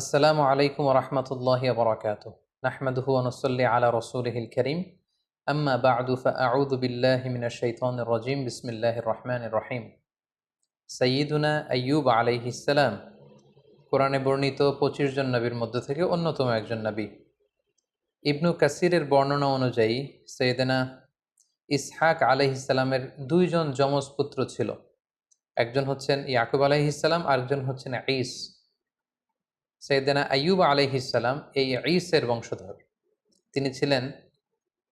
আসসালামু আলাইকুম রহমতুল্লাহ বরকাত নাহমদহু আনসল্লি আলা রসুলহিল করিম। আম্মা বাদুফা ফাউদ বিল্লাহ শৈতন রজিম। বিসমিল্লাহ রহমান রহিম। সঈদুনা আয়ুব আলাইহিসাল্লাম কোরআনে বর্ণিত পঁচিশ জন নবীর মধ্যে থেকে অন্যতম একজন নবী। ইবনু কাসিরের বর্ণনা অনুযায়ী সৈয়দনা ইসহাক আলাইহিসাল্লামের দুইজন যমজ পুত্র ছিল। একজন হচ্ছেন ইয়াকুব আলাইহিসাল্লাম আরেকজন হচ্ছেন আইস সৈয়দনা আইয়ুব আলাইহিসাল্লাম এই ঈসের বংশধর। তিনি ছিলেন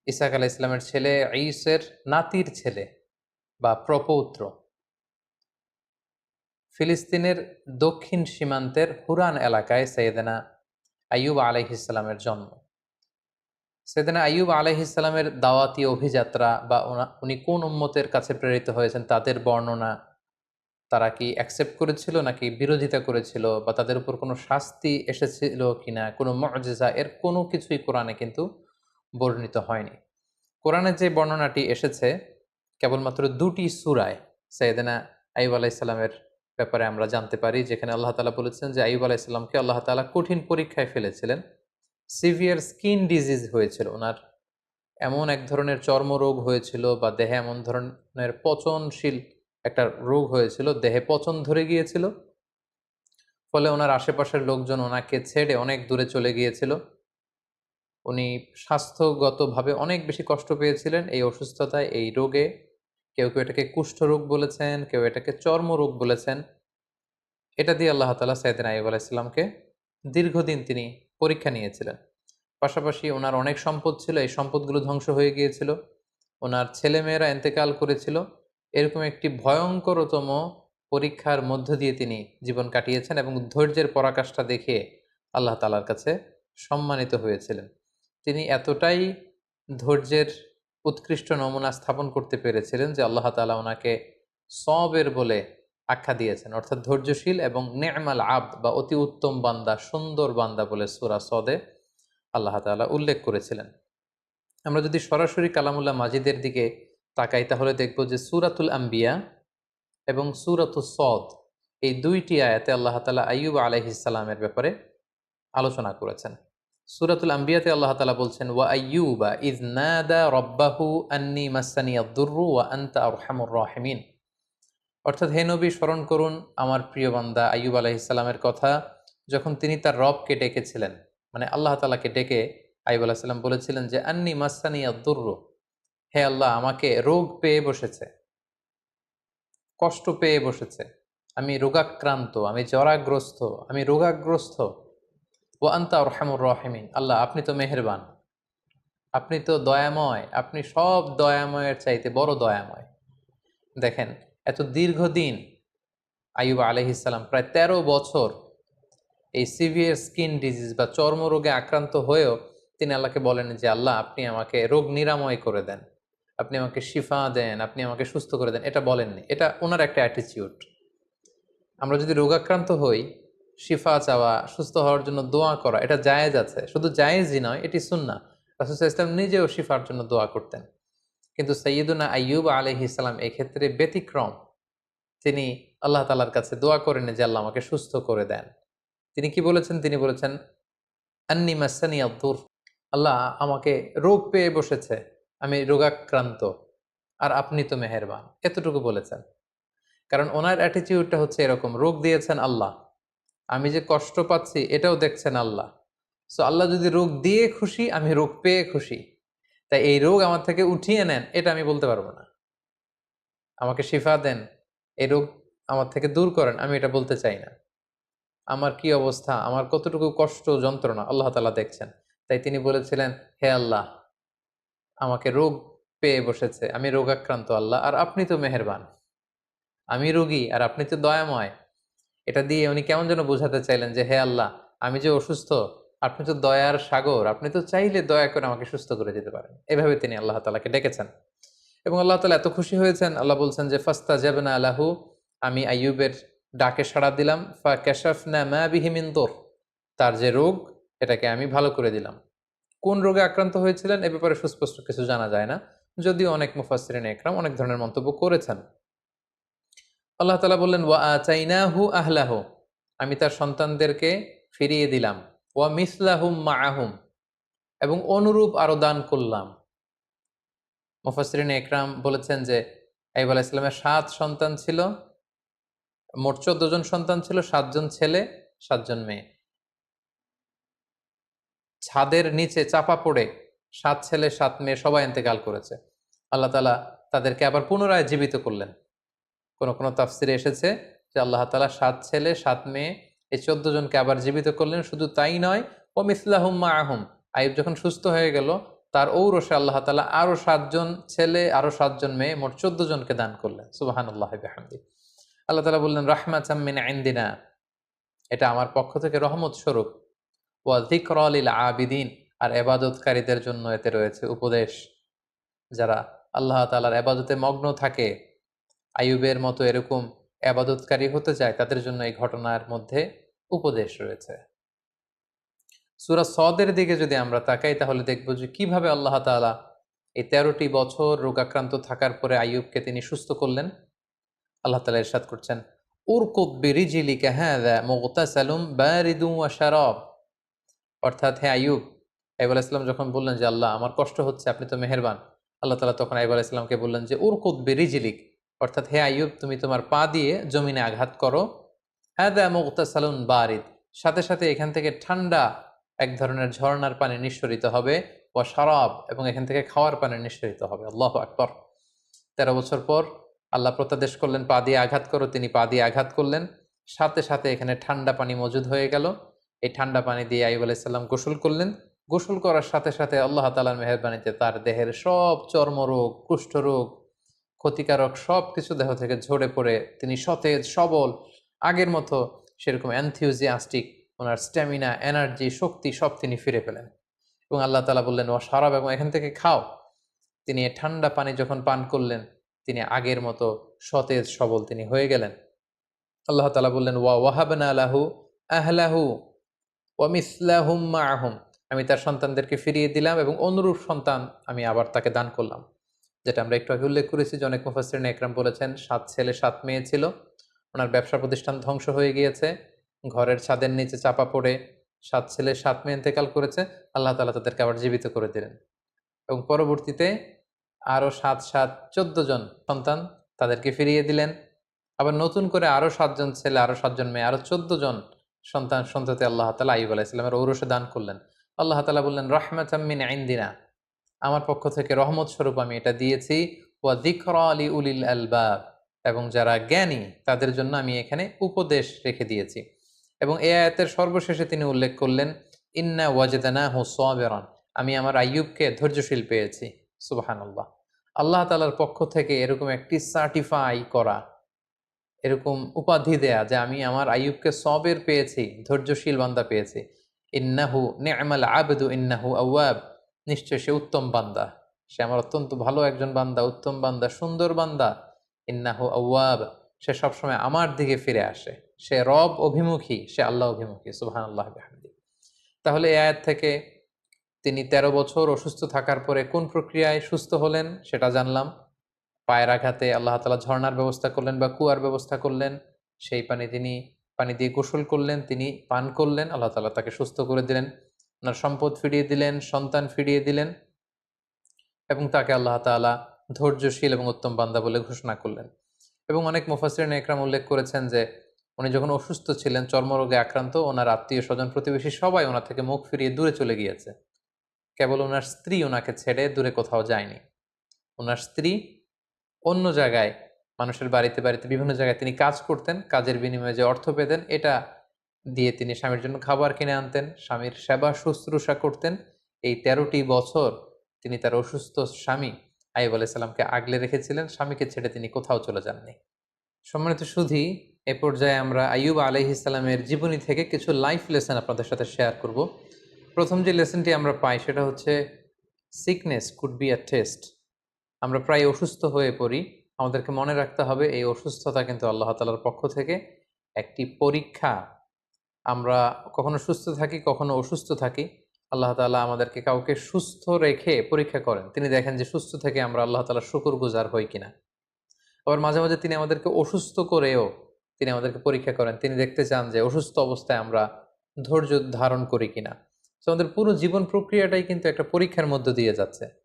ইসাক আলাহ ইসলামের ছেলে, ঈসের নাতির ছেলে বা প্রপৌত্র। ফিলিস্তিনের দক্ষিণ সীমান্তের হুরান এলাকায় সৈয়দনা আইয়ুব আলাইহিসাল্লামের জন্ম। সৈয়দনা আইয়ুব আলাইহিসাল্লামের দাওয়াতি অভিযাত্রা বা উনি কোন উম্মতের কাছে প্রেরিত হয়েছেন তাদের বর্ণনা তারা কি অ্যাকসেপ্ট করেছিল নাকি বিরোধিতা করেছিল বা তাদের উপর কোনো শাস্তি এসেছিল কিনা, কোনো মজেজা, এর কোনো কিছুই কোরআনে কিন্তু বর্ণিত হয়নি। কোরআনে যে বর্ণনাটি এসেছে, কেবলমাত্র দুটি সুরায় সৈয়দনা আইব আলাইসাল্লামের ব্যাপারে আমরা জানতে পারি, যেখানে আল্লাহ তালা বলেছেন যে আইব আলাইসাল্লামকে আল্লাহ তালা কঠিন পরীক্ষায় ফেলেছিলেন। সিভিয়ার স্কিন ডিজিজ হয়েছিল, ওনার এমন এক ধরনের চর্মরোগ হয়েছিল বা দেহে এমন ধরনের পচনশীল একটা রোগ হয়েছিল, দেহে পচন ধরে গিয়েছিল। ফলে ওনার আশেপাশের লোকজন ওনাকে ছেড়ে অনেক দূরে চলে গিয়েছিল। উনি স্বাস্থ্যগতভাবে অনেক বেশি কষ্ট পেয়েছিলেন এই অসুস্থতায়, এই রোগে। কেউ কেউ এটাকে কুষ্ঠরোগ বলেছেন, কেউ এটাকে চর্মরোগ বলেছেন। এটা দিয়ে আল্লাহ তালা সাইদিন আইব আলাইসাল্লামকে দীর্ঘদিন তিনি পরীক্ষা নিয়েছিলেন। পাশাপাশি ওনার অনেক সম্পদ ছিল, এই সম্পদগুলো ধ্বংস হয়ে গিয়েছিল। ওনার ছেলেমেয়েরা এন্তেকাল করেছিল। এরকম একটি ভয়ঙ্করতম পরীক্ষার মধ্য দিয়ে তিনি জীবন কাটিয়েছেন এবং ধৈর্যের পরাকাষ্ঠা দেখে আল্লাহ তালার কাছে সম্মানিত হয়েছিলেন। তিনি এতটাই ধৈর্যের উৎকৃষ্ট নমুনা স্থাপন করতে পেরেছিলেন যে আল্লাহ তালা ওনাকে সবের বলে আখ্যা দিয়েছেন। অর্থাৎ ধৈর্যশীল এবং নেমাল আব্দ বা অতি উত্তম বান্দা, সুন্দর বান্দা বলে সুরা সদে আল্লাহ তালা উল্লেখ করেছিলেন। আমরা যদি সরাসরি কালামুল্লাহ মাজিদের দিকে তাকাই, তাহলে দেখব যে সুরাতুল আম্বিয়া এবং সুরাতুল সদ, এই দুইটি আয়াতে আল্লাহ তালা আইয়ুব আলহিসাল্লামের ব্যাপারে আলোচনা করেছেন। সুরাতুল আম্বিয়াতে আল্লাহ তালা বলছেন, ওয়া আইয়ুবা ইজ নাদা রব্বাহু আন্নি মাসানিয়া দুর্রু ওয়া আন্তা আরহামুর রাহিমিন। অর্থাৎ হে নবী, স্মরণ করুন আমার প্রিয় বান্দা আইয়ুব আলাইহিসাল্লামের কথা, যখন তিনি তার রবকে ডেকেছিলেন। মানে আল্লাহ তালাকে ডেকে আইব আলাহিসাল্লাম বলেছিলেন যে, আন্নি মাসানিয়া দুর্রু। হে আল্লাহ, আমাকে রোগ পেয়ে বসেছে। কষ্ট পেয়ে বসেছে। আমি রোগাক্রান্ত, আমি জরাগ্রস্ত, আমি রোগাগ্রস্ত। ও আন্তা রহমুর রহিমিন। আল্লাহ, আপনি তো মেহেরবান। আপনি তো দয়াময়। আপনি সব দয়াময়ের চাইতে বড় দয়াময়। দেখেন, এত দীর্ঘদিন আইব আলহিসাল্লাম প্রায় ১৩ বছর এই সিভিয়ার স্কিন ডিজিজ বা চর্মরোগে আক্রান্ত হয়েও তিনি আল্লাহকে বলেন যে, আল্লাহ, আপনি আমাকে রোগ নিরাময় করে দেন। আপনি আমাকে শিফা দেন, আপনি আমাকে সুস্থ করে দেন, এটা বলেননি। এটা ওনার একটা অ্যাটিচিউড আমরা যদি রোগাক্রান্ত হই, শিফা চাওয়া, সুস্থ হওয়ার জন্য দোয়া করা, এটা জায়েজ আছে। শুধু জায়েজই নয়, এটি সুন্না রাসুল ইসলাম নিজেও শিফার জন্য দোয়া করতেন। কিন্তু সৈয়দুনা আইয়ুব আলহি ইসলাম এক্ষেত্রে ব্যতিক্রম। তিনি আল্লাহ তালার কাছে দোয়া করেন যে আল্লাহ আমাকে সুস্থ করে দেন। তিনি কি বলেছেন? তিনি বলেছেন, আন্নি মাসানি আব্দুর আল্লাহ আমাকে রোগ পেয়ে বসেছে। আমি রোগাক্রান্ত, আর আপনি তো মেহেরবান। এতটুকু বলেছেন। কারণ ওনার অ্যাটিটিউডটা হচ্ছে এরকম, রোগ দিয়েছেন আল্লাহ। আমি যে কষ্ট পাচ্ছি, এটাও দেখছেন আল্লাহ। সো আল্লাহ যদি রোগ দিয়ে খুশি, আমি রোগ পেয়ে খুশি। তাই এই রোগ আমার থেকে উঠিয়ে নেন, এটা আমি বলতে পারব না। আমাকে শিফা দেন, এই রোগ আমার থেকে দূর করেন, আমি এটা বলতে চাই না। আমার কি অবস্থা? আমার কতটুকু কষ্ট, যন্ত্রণা? আল্লাহ তালা দেখছেন। তাই তিনি বলেছিলেন, হে আল্লাহ আমাকে রোগ পেয়ে বসেছে। আমি রোগাক্রান্ত আল্লাহ, আর আপনি তো মেহেরবান। আমি রোগী, আর আপনি তো দয়াময়। এটা দিয়ে উনি কেমন যেন বোঝাতে চাইলেন যে, হে আল্লাহ, আমি যে অসুস্থ, আপনি তো দয়ার সাগর, আপনি তো চাইলে দয়া করে আমাকে সুস্থ করে দিতে পারেন। এভাবে তিনি আল্লাহ তালাকে ডেকেছেন। এবং আল্লাহ তালা এত খুশি হয়েছেন, আল্লাহ বলছেন যে ফাস্তা যাবেনা আল্লাহু আমি আইয়ুবের ডাকে সাড়া দিলাম, ফা ক্যাশাফ না মা বিহিমিন তোর তার যে রোগ, এটাকে আমি ভালো করে দিলাম। কোন রোগে আক্রান্ত হয়েছিলেন এ ব্যাপারে সুস্পষ্ট কিছু জানা যায় না। যদিও অনেক মুফাসরিন একরাম অনেক ধরনের মন্তব্য করেছেন। আল্লাহ তালা বললেন, ওয়া চাইনাহু আহলাহু। আমি তার সন্তানদেরকে ফিরিয়ে দিলাম। ওয়া মিসলাহুম মাআহুম এবং অনুরূপ আরও দান করলাম। মুফাসরিন একরাম বলেছেন যে আইব আলাহ ইসলামের সাত সন্তান ছিল। মোট চোদ্দ জন সন্তান ছিল, সাতজন ছেলে, সাতজন মেয়ে। ছাদের নিচে চাপা পড়ে সাত ছেলে, সাত মেয়ে সবাই ইন্তেকাল করেছে। আল্লাহ তালা তাদেরকে আবার পুনরায় জীবিত করলেন। কোন, কোনো তাফসিরে এসেছে যে আল্লাহ তালা সাত ছেলে, সাত মেয়ে, এই চোদ্দ জনকে আবার জীবিত করলেন। শুধু তাই নয়, ও মিসলাহুম মা আহম আইব যখন সুস্থ হয়ে গেল, তার ঔরসে আল্লাহ তালা আরও সাতজন ছেলে, আরও সাতজন মেয়ে, মোট চোদ্দ জনকে দান করলেন। সুবাহান আল্লাহ হামদি আল্লাহ তালা বললেন রাহমা চাম্মিন আইন্দিনা এটা আমার পক্ষ থেকে রহমত স্বরূপ। ওয়া আবিদিন, আর এবাদতকারীদের জন্য এতে রয়েছে উপদেশ। যারা আল্লাহ তালার এবাদতে মগ্ন থাকে আয়ুবের মতো এরকম এবাদতকারী হতে চায়, তাদের জন্য এই ঘটনার মধ্যে উপদেশ রয়েছে। সুরা সদের দিকে যদি আমরা তাকাই, তাহলে দেখব যে কীভাবে আল্লাহ তাআলা এই তেরোটি বছর রোগাক্রান্ত থাকার পরে আইয়ুবকে তিনি সুস্থ করলেন। আল্লাহ তালা ইরশাদ করছেন উরকুব বিরিজিলিকা হাযা মুগতাসালুম বারিদুম ওয়া শারাব। অর্থাৎ হে আইয়ুব আইব আলাইহিস যখন বললেন যে, আল্লাহ, আমার কষ্ট হচ্ছে, আপনি তো মেহেরবান। আল্লাহ তালা তখন আইব আলাইসলামকে বললেন যে, উরকুদ বিরিজিলিক। অর্থাৎ, হে আইয়ুব, তুমি তোমার পা দিয়ে জমিনে আঘাত করো। হ্যাঁ দা মুগতাসালুন বারিদ। সাথে সাথে এখান থেকে ঠান্ডা এক ধরনের ঝর্ণার পানি নিঃসরিত হবে ও শরাব এবং এখান থেকে খাওয়ার পানি নিঃসরিত হবে। আল্লাহ আকবর। তেরো বছর পর আল্লাহ প্রত্যাদেশ করলেন, পা দিয়ে আঘাত করো। তিনি পা দিয়ে আঘাত করলেন। সাথে সাথে এখানে ঠান্ডা পানি মজুদ হয়ে গেল। এই ঠান্ডা পানি দিয়ে আইব আলাইসাল্লাম গোসল করলেন। গোসল করার সাথে সাথে আল্লাহ তালার মেহরবানিতে তার দেহের সব চর্মরোগ, কুষ্ঠরোগ, ক্ষতিকারক সব কিছু দেহ থেকে ঝরে পড়ে তিনি সতেজ, সবল, আগের মতো সেরকম অ্যান্থিউজিয়াস্টিক ওনার স্ট্যামিনা এনার্জি শক্তি সব তিনি ফিরে পেলেন। এবং আল্লাহ তালা বললেন ও সারাব এবং এখান থেকে খাও। তিনি ঠান্ডা পানি যখন পান করলেন, তিনি আগের মতো সতেজ, সবল তিনি হয়ে গেলেন। আল্লাহ তালা বললেন, ওয়া ওয়াহাবনা আলাহু আহলাহু। ওয়ামিসলাহুম মাআহুম আমি তার সন্তানদেরকে ফিরিয়ে দিলাম এবং অনুরূপ সন্তান আমি আবার তাকে দান করলাম। যেটা আমরা একটু আগে উল্লেখ করেছি যে অনেক একরাম বলেছেন, সাত ছেলে সাত মেয়ে ছিল। ওনার ব্যবসা প্রতিষ্ঠান ধ্বংস হয়ে গিয়েছে, ঘরের ছাদের নিচে চাপা পড়ে সাত ছেলে সাত মেয়ে ইন্তেকাল করেছে, আল্লাহ তালা তাদেরকে আবার জীবিত করে দিলেন। এবং পরবর্তীতে আরও সাত সাত চোদ্দ জন সন্তান তাদেরকে ফিরিয়ে দিলেন। আবার নতুন করে আরও সাতজন ছেলে, আরও সাতজন মেয়ে, আরও চোদ্দ জন সন্তান সন্ততি আল্লাহ তালা আইব আলাইসালামের ঔরসে দান করলেন। আল্লাহ তালা বললেন রহমত আমিন আইন্দিনা আমার পক্ষ থেকে রহমত স্বরূপ আমি এটা দিয়েছি। ওয়া দিকর আলী উলিল আলবাব। এবং যারা জ্ঞানী, তাদের জন্য আমি এখানে উপদেশ রেখে দিয়েছি। এবং এ আয়াতের সর্বশেষে তিনি উল্লেখ করলেন, ইন্না ওয়াজেদানা হু সোয়াবেরন আমি আমার আইয়ুবকে ধৈর্যশীল পেয়েছি। সুবাহান আল্লাহ আল্লাহ তালার পক্ষ থেকে এরকম একটি সার্টিফাই করা এরকম উপাধি দেয়া যে আমি আমার আইয়ুবকে সবের পেয়েছি, ধৈর্যশীল বান্দা পেয়েছি। ইন্নাহু নেমাল আবেদু, ইন্নাহু আওয়াব। নিশ্চয় সে উত্তম বান্দা। সে আমার অত্যন্ত ভালো একজন বান্দা, উত্তম বান্দা, সুন্দর বান্দা। ইন্নাহু আওয়াব। সে সবসময় আমার দিকে ফিরে আসে। সে রব অভিমুখী, সে আল্লাহ অভিমুখী। সুহান আল্লাহ তাহলে এ আয়াত থেকে তিনি ১৩ বছর অসুস্থ থাকার পরে কোন প্রক্রিয়ায় সুস্থ হলেন সেটা জানলাম। পায়ের আঘাতে আল্লাহ তালা ঝর্নার ব্যবস্থা করলেন বা কুয়ার ব্যবস্থা করলেন, সেই পানি তিনি, পানি দিয়ে গোসল করলেন, তিনি পান করলেন, আল্লাহ তালা তাকে সুস্থ করে দিলেন, ওনার সম্পদ ফিরিয়ে দিলেন, সন্তান ফিরিয়ে দিলেন এবং তাকে আল্লাহ তালা ধৈর্যশীল এবং উত্তম বান্দা বলে ঘোষণা করলেন। এবং অনেক মুফাসরিন একরাম উল্লেখ করেছেন যে, উনি যখন অসুস্থ ছিলেন, চর্মরোগে আক্রান্ত, ওনার আত্মীয় স্বজন প্রতিবেশী সবাই ওনার থেকে মুখ ফিরিয়ে দূরে চলে গিয়েছে। কেবল ওনার স্ত্রী ওনাকে ছেড়ে দূরে কোথাও যায়নি। ওনার স্ত্রী অন্য জায়গায়, মানুষের বাড়িতে বাড়িতে বিভিন্ন জায়গায় তিনি কাজ করতেন, কাজের বিনিময়ে যে অর্থ পেতেন, এটা দিয়ে তিনি স্বামীর জন্য খাবার কিনে আনতেন, স্বামীর সেবা শুশ্রূষা করতেন। এই তেরোটি বছর তিনি তার অসুস্থ স্বামী আইব আলাইসাল্লামকে আগলে রেখেছিলেন, স্বামীকে ছেড়ে তিনি কোথাও চলে যাননি। সম্মানিত সুধী, এ পর্যায়ে আমরা আইয়ুব আলহ ইসলামের জীবনী থেকে কিছু লাইফ লেসন আপনাদের সাথে শেয়ার করব। প্রথম যে লেসনটি আমরা পাই, সেটা হচ্ছে sickness could be a test আমরা প্রায় অসুস্থ হয়ে পড়ি। আমাদেরকে মনে রাখতে হবে, এই অসুস্থতা কিন্তু আল্লাহ তালার পক্ষ থেকে একটি পরীক্ষা। আমরা কখনো সুস্থ থাকি, কখনো অসুস্থ থাকি। আল্লাহ তালা আমাদেরকে কাউকে সুস্থ রেখে পরীক্ষা করেন। তিনি দেখেন যে সুস্থ থেকে আমরা আল্লাহ তালা শুকুর গুজার হই কিনা। আবার মাঝে মাঝে তিনি আমাদেরকে অসুস্থ করেও তিনি আমাদেরকে পরীক্ষা করেন। তিনি দেখতে চান যে অসুস্থ অবস্থায় আমরা ধৈর্য ধারণ করি কিনা। তো আমাদের পুরো জীবন প্রক্রিয়াটাই কিন্তু একটা পরীক্ষার মধ্য দিয়ে যাচ্ছে।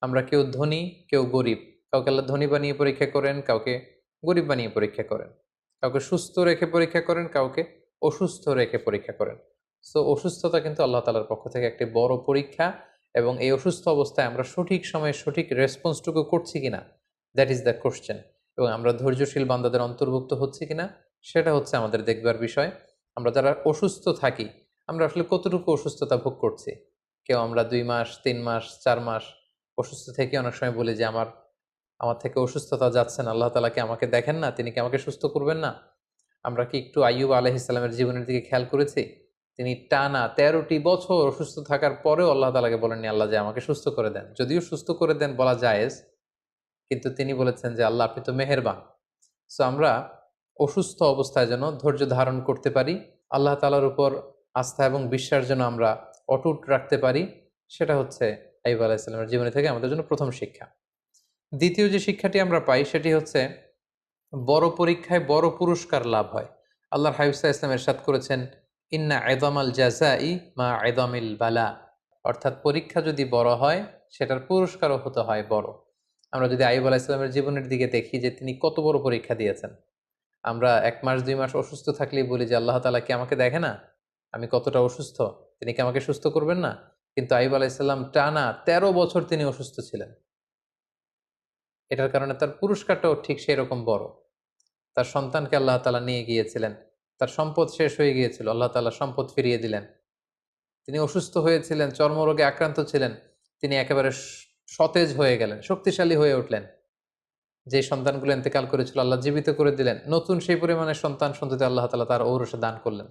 আমরা কেউ ধনী, কেউ গরিব। কাউকে আল্লাহ ধনী বানিয়ে পরীক্ষা করেন, কাউকে গরিব বানিয়ে পরীক্ষা করেন। কাউকে সুস্থ রেখে পরীক্ষা করেন, কাউকে অসুস্থ রেখে পরীক্ষা করেন। সো, অসুস্থতা কিন্তু আল্লাহ তালার পক্ষ থেকে একটি বড় পরীক্ষা এবং এই অসুস্থ অবস্থায় আমরা সঠিক সময়ে সঠিক রেসপন্সটুকু করছি কিনা? দ্যাট ইজ দ্য কোশ্চেন এবং আমরা ধৈর্যশীল বান্দাদের অন্তর্ভুক্ত হচ্ছে কিনা? সেটা হচ্ছে আমাদের দেখবার বিষয়। আমরা যারা অসুস্থ থাকি, আমরা আসলে কতটুকু অসুস্থতা ভোগ করছি? কেউ আমরা দুই মাস, তিন মাস, চার মাস অসুস্থ থেকে অনেক সময় বলি যে, আমার আমার থেকে অসুস্থতা যাচ্ছেন আল্লাহ তালা কি আমাকে দেখেন না, তিনি কি আমাকে সুস্থ করবেন না? আমরা কি একটু আইয়ুব আলহিসাল্লামের জীবনের দিকে খেয়াল করেছি? তিনি টানা তেরোটি বছর অসুস্থ থাকার পরেও আল্লাহ তালাকে বলেননি, আল্লাহ যে আমাকে সুস্থ করে দেন। যদিও সুস্থ করে দেন বলা জায়েজ, কিন্তু তিনি বলেছেন যে, আল্লাহ, আপনি তো মেহেরবান। সো আমরা অসুস্থ অবস্থায় যেন ধৈর্য ধারণ করতে পারি, আল্লাহ তালার উপর আস্থা এবং বিশ্বাস যেন আমরা অটুট রাখতে পারি, সেটা হচ্ছে আইব আলাহিসাল্লামের জীবনী থেকে আমাদের জন্য প্রথম শিক্ষা। দ্বিতীয় যে শিক্ষাটি আমরা পাই সেটি হচ্ছে, বড় পরীক্ষায় বড় পুরস্কার লাভ হয়। আল্লাহর হাইফসা ইসলাম এরশাদ করেছেন, ইন্না আল জাজাই মা আয়দামিল বালা অর্থাৎ পরীক্ষা যদি বড় হয়, সেটার পুরস্কারও হতে হয় বড়। আমরা যদি আইব আলাহ ইসলামের জীবনের দিকে দেখি যে তিনি কত বড় পরীক্ষা দিয়েছেন। আমরা এক মাস, দুই মাস অসুস্থ থাকলেই বলি যে, আল্লাহ তালা কি আমাকে দেখে না? আমি কতটা অসুস্থ? তিনি কি আমাকে সুস্থ করবেন না? কিন্তু আইব আলাইসাল্লাম টানা তেরো বছর তিনি অসুস্থ ছিলেন। এটার কারণে তার পুরস্কারটাও ঠিক সেই রকম বড়। তার সন্তানকে আল্লাহ তালা নিয়ে গিয়েছিলেন। তার সম্পদ শেষ হয়ে গিয়েছিল। আল্লাহ তালা সম্পদ ফিরিয়ে দিলেন। তিনি অসুস্থ হয়েছিলেন, চর্মরোগে আক্রান্ত ছিলেন। তিনি একেবারে সতেজ হয়ে গেলেন, শক্তিশালী হয়ে উঠলেন। যে সন্তানগুলো ইন্তেকাল করেছিল, আল্লাহ জীবিত করে দিলেন। নতুন সেই পরিমাণে সন্তান সন্ততি আল্লাহ তালা তার ঔরসে দান করলেন।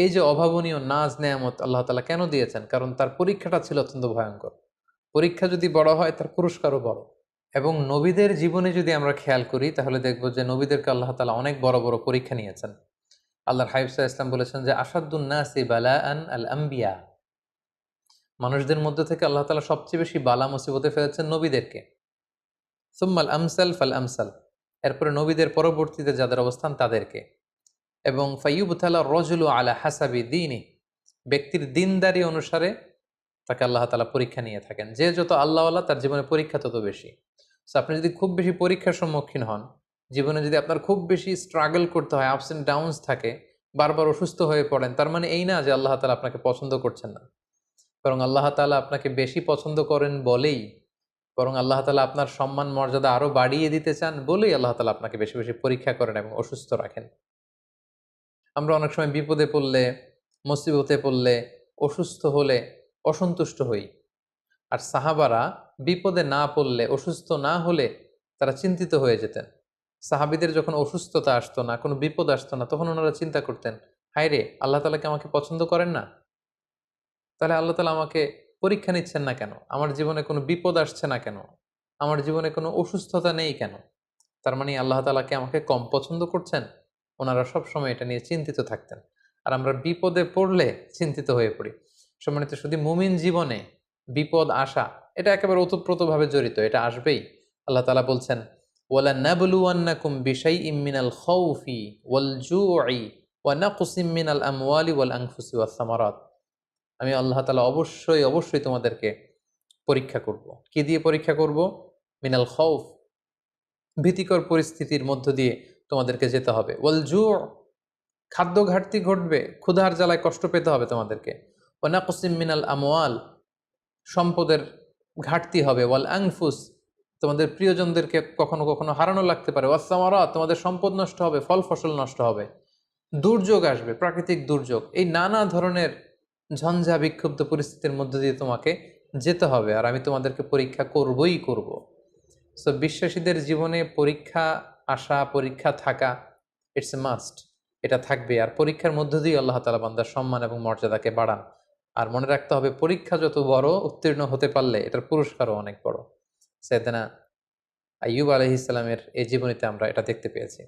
এই যে অভাবনীয় নাজ নেয়ামত আল্লাহ তালা কেন দিয়েছেন? কারণ তার পরীক্ষাটা ছিল অত্যন্ত ভয়ঙ্কর। পরীক্ষা যদি বড় হয়, তার পুরস্কারও বড়। এবং নবীদের জীবনে যদি আমরা খেয়াল করি, তাহলে দেখব যে নবীদেরকে আল্লাহ তালা অনেক বড় বড় পরীক্ষা নিয়েছেন। আল্লাহর হাইফসা ইসলাম বলেছেন যে আসাদুন্নাসি বালা আন আল আম্বিয়া মানুষদের মধ্যে থেকে আল্লাহ তালা সবচেয়ে বেশি বালা মুসিবতে ফেলেছেন নবীদেরকে। সুম্মাল আমসাল ফাল আমসাল। এরপরে নবীদের পরবর্তীতে যাদের অবস্থান তাদেরকে। এবং ফাইয়ুবতালা রজুলু আলা হাসাবি দিনই ব্যক্তির দিনদারি অনুসারে তাকে আল্লাহ তালা পরীক্ষা নিয়ে থাকেন। যে যত আল্লাহ আল্লাহ তার জীবনে পরীক্ষা তত বেশি। সো আপনি যদি খুব বেশি পরীক্ষার সম্মুখীন হন, জীবনে যদি আপনার খুব বেশি স্ট্রাগল করতে হয় আপস অ্যান্ড ডাউনস থাকে, বারবার অসুস্থ হয়ে পড়েন, তার মানে এই না যে আল্লাহ তালা আপনাকে পছন্দ করছেন না। বরং আল্লাহ তালা আপনাকে বেশি পছন্দ করেন বলেই, বরং আল্লাহ তালা আপনার সম্মান মর্যাদা আরও বাড়িয়ে দিতে চান বলেই আল্লাহ তালা আপনাকে বেশি বেশি পরীক্ষা করেন এবং অসুস্থ রাখেন। আমরা অনেক সময় বিপদে পড়লে, মুসিবতে পড়লে, অসুস্থ হলে অসন্তুষ্ট হই। আর সাহাবারা বিপদে না পড়লে, অসুস্থ না হলে তারা চিন্তিত হয়ে যেতেন। সাহাবিদের যখন অসুস্থতা আসতো না, কোনো বিপদ আসতো না, তখন ওনারা চিন্তা করতেন হায় রে আল্লাহ তালাকে আমাকে পছন্দ করেন না? তাহলে আল্লাহ তালা আমাকে পরীক্ষা নিচ্ছেন না কেন? আমার জীবনে কোনো বিপদ আসছে না কেন? আমার জীবনে কোনো অসুস্থতা নেই কেন? তার মানে আল্লাহ তালাকে আমাকে কম পছন্দ করছেন? ওনারা সবসময় এটা নিয়ে চিন্তিত থাকতেন। আর আমরা বিপদে পড়লে চিন্তিত হয়ে পড়ি। সম্মানিত শুধু মুমিন জীবনে বিপদ আসা, এটা একেবারে ওতপ্রোতভাবে জড়িত, এটা আসবেই। আল্লাহ তালা বলছেন, ওয়ালা নাবলুয়ান্নাকুম বিশাই ইমিনাল খৌফি ওয়াল জুই ওয়া নাকুসিম মিনাল আমওয়ালি ওয়াল আনফুসি ওয়াস সামারাত। আমি আল্লাহ তালা অবশ্যই অবশ্যই তোমাদেরকে পরীক্ষা করব। কি দিয়ে পরীক্ষা করব? মিনাল খৌফ ভীতিকর পরিস্থিতির মধ্য দিয়ে তোমাদেরকে যেতে হবে। ওয়াল জু খাদ্য ঘাটতি ঘটবে, ক্ষুধার জ্বালায় কষ্ট পেতে হবে তোমাদেরকে। ওনাকুসিম মিনাল আমওয়াল, সম্পদের ঘাটতি হবে। ওয়াল আংফুস, তোমাদের প্রিয়জনদেরকে কখনো কখনো হারানো লাগতে পারে। ওয়াসামারা তোমাদের সম্পদ নষ্ট হবে, ফল ফসল নষ্ট হবে। দুর্যোগ আসবে, প্রাকৃতিক দুর্যোগ। এই নানা ধরনের ঝঞ্ঝা বিক্ষুব্ধ পরিস্থিতির মধ্যে দিয়ে তোমাকে যেতে হবে। আর আমি তোমাদেরকে পরীক্ষা করবই করব। সো বিশ্বাসীদের জীবনে পরীক্ষা আসা পরীক্ষা, থাকা ইটস এ মাস্ট এটা থাকবে। আর পরীক্ষার মধ্য দিয়ে আল্লাহ তালা বান্দার সম্মান এবং মর্যাদাকে বাড়ান। আর মনে রাখতে হবে, পরীক্ষা যত বড়, উত্তীর্ণ হতে পারলে এটার পুরস্কারও অনেক বড়। সেদিনা আইয়ুব আলহিসামের এই জীবনীতে আমরা এটা দেখতে পেয়েছি।